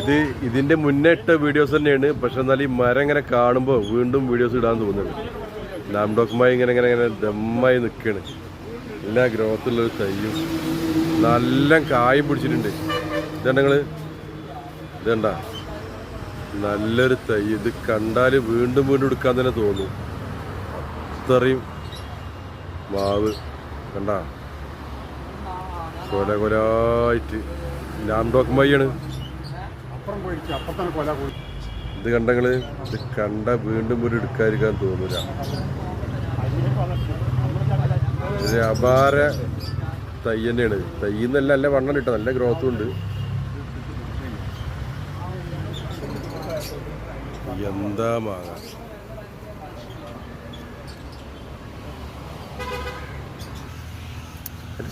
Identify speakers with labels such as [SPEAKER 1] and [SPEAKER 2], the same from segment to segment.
[SPEAKER 1] ഇത് ഇതിന്റെ മുന്നേ ഇട്ട വീഡിയോസ് തന്നെയാണ്. പക്ഷെ എന്നാൽ ഈ മരം ഇങ്ങനെ കാണുമ്പോൾ വീണ്ടും വീഡിയോസ് ഇടാൻ തോന്നുന്നുണ്ട് ലാംഡോക്കുമായി ഇങ്ങനെ ഇങ്ങനെ ഇങ്ങനെ ദമ്മായി നിൽക്കുകയാണ് എല്ലാ ഗ്രോത്തുള്ള ഒരു തയ്യും നല്ല കായ പിടിച്ചിട്ടുണ്ട്. ഇതാ ഞങ്ങൾ ഇതണ്ട നല്ലൊരു തൈ. ഇത് കണ്ടാൽ വീണ്ടും വീണ്ടും എടുക്കാൻ തന്നെ തോന്നും. അത്രയും മാവ്. കണ്ട? കൊല കൊലായിട്ട്. ലാംഡോക്കുമായിയാണ് ഇത് കണ്ടങ്ങൾ ഇത് കണ്ട വീണ്ടും ഒരു എടുക്കാതിരിക്കാൻ തോന്നില്ല അപാര തൈ തന്നെയാണ് നല്ല വണ്ണം ഇട്ട നല്ല ഗ്രോത്തും ഉണ്ട്. എന്താ മാങ്ങ?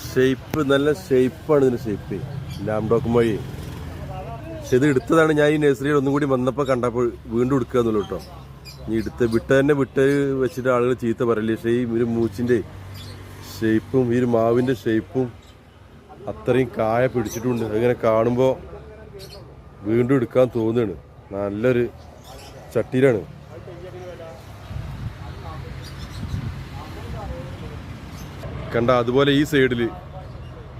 [SPEAKER 1] ഷേപ്പ് നല്ല ഷേപ്പാണ് ഇതിന് ഷേപ്പ് ലാംഡോക്കും വഴി പക്ഷെ ഇത് എടുത്തതാണ് ഞാൻ ഈ നഴ്സറിയിൽ ഒന്നും കൂടി വന്നപ്പോൾ കണ്ടപ്പോൾ വീണ്ടും എടുക്കുക എന്നുള്ളൂ കേട്ടോ. ഇനി എടുത്ത് വിട്ട തന്നെ വിട്ട് വെച്ചിട്ട് ആളുകൾ ചീത്ത പറയില്ലേ? പക്ഷേ ഈ ഒരു മൂച്ചിന്റെ ഷേപ്പും ഈ ഒരു മാവിന്റെ ഷേപ്പും അത്രയും കായ പിടിച്ചിട്ടുണ്ട്. അതിങ്ങനെ കാണുമ്പോൾ വീണ്ടും എടുക്കാൻ തോന്നുകയാണ്. നല്ലൊരു ചട്ടിയിലാണ്. കണ്ട അതുപോലെ ഈ സൈഡിൽ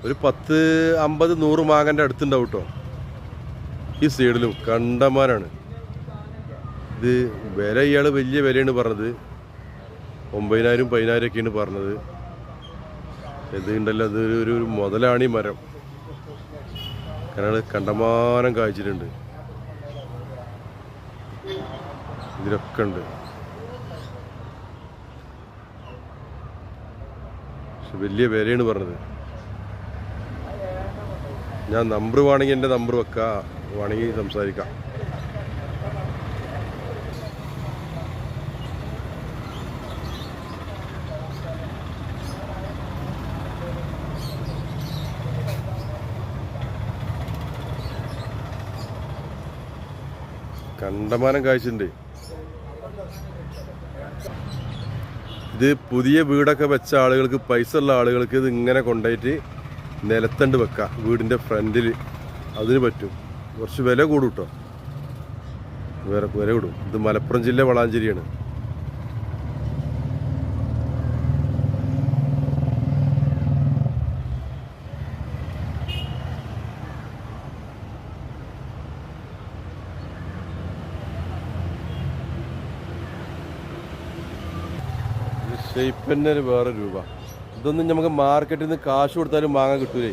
[SPEAKER 1] ഒരു പത്ത് അമ്പത് നൂറ് മാങ്ങന്റെ അടുത്തുണ്ടാവും കേട്ടോ. ഈ സൈഡിലും കണ്ടമാനാണ്. ഇത് വില ഇയാൾ വലിയ വിലയാണ് പറഞ്ഞത്. ഒമ്പതിനായിരം പതിനായിരം ഒക്കെയാണ് പറഞ്ഞത് ഇത് ഉണ്ടല്ലോ അത് ഒരു ഒരു മുതലാണ് ഈ മരം. കാരണം കണ്ടമാനം കായ്ച്ചിട്ടുണ്ട്. ഇതിലൊക്കെ ഉണ്ട്. പക്ഷെ വലിയ വിലയാണ് പറഞ്ഞത്. ഞാൻ നമ്പർ വേണമെങ്കിൽ എന്റെ നമ്പർ വെക്കാം. വേണമെങ്കിൽ സംസാരിക്കാം. കണ്ടമാനം കാഴ്ചയുണ്ട്. ഇത് പുതിയ വീടൊക്കെ വെച്ച ആളുകൾക്ക് പൈസ ഉള്ള ആളുകൾക്ക് ഇത് ഇങ്ങനെ കൊണ്ടുപോയിട്ട് നിലത്തണ്ട് വെക്കുക വീടിന്റെ ഫ്രണ്ടിൽ അതിന് പറ്റും. കുറച്ച് വില കൂടും കേട്ടോ വേറെ വില കൂടും. ഇത് മലപ്പുറം ജില്ല വളാഞ്ചേരിയാണ്. ഷെയ്പ്പിന്റെ ഒരു വേറെ രൂപ. ഇതൊന്നും നമുക്ക് മാർക്കറ്റിൽ നിന്ന് കാശ് കൊടുത്താലും വാങ്ങാൻ കിട്ടൂലേ?